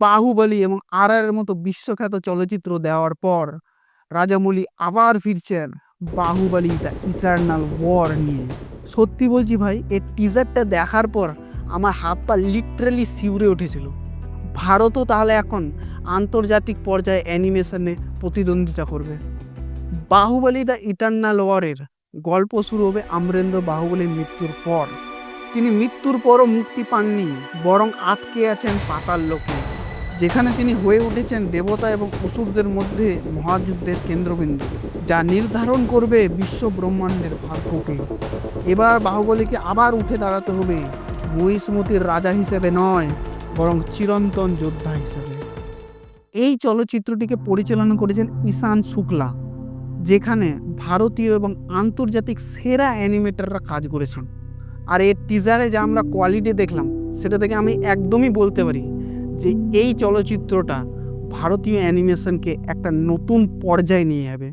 বাহুবলী এবং আর এর মতো বিশ্বখ্যাত চলচ্চিত্র দেওয়ার পর রাজামৌলি আবার ফিরছেন বাহুবলী দ্য ইটার্নাল ওয়ার নিয়ে। সত্যি বলছি ভাই এই টিজারটা দেখার পর আমার হাত পা লিটারালি শিউরে উঠেছিল। ভারতও তাহলে এখন আন্তর্জাতিক পর্যায়ে অ্যানিমেশনে প্রতিদ্বন্দ্বিতা করবে। বাহুবলী দ্য ইটার্নাল ওয়ারের গল্প শুরু হবে আমরেন্দ্র বাহুবলীর মৃত্যুর পর। তিনি মৃত্যুর পরও মুক্তি পাননি, বরং আটকে আছেন পাতাল লোকে। যেখানে তিনি হয়ে উঠেছেন দেবতা এবং অসুরদের মধ্যে মহাযুদ্ধের কেন্দ্রবিন্দু, যা নির্ধারণ করবে বিশ্ব ব্রহ্মাণ্ডের ভাগ্যকে। এবার বাহুবলীকে আবার উঠে দাঁড়াতে হবে, মহিষ্মতির রাজা হিসেবে নয়, বরং চিরন্তন যোদ্ধা হিসেবে। এই চলচ্চিত্রটিকে পরিচালনা করেছেন ঈশান শুক্লা, যেখানে ভারতীয় এবং আন্তর্জাতিক সেরা অ্যানিমেটররা কাজ করেছেন। আর এর টিজারে যা আমরা কোয়ালিটি দেখলাম, সেটা থেকে আমি একদমই বলতে পারি। যে এই চলচ্চিত্রটা ভারতীয় অ্যানিমেশনকে একটা নতুন পর্যায়ে নিয়ে যাবে।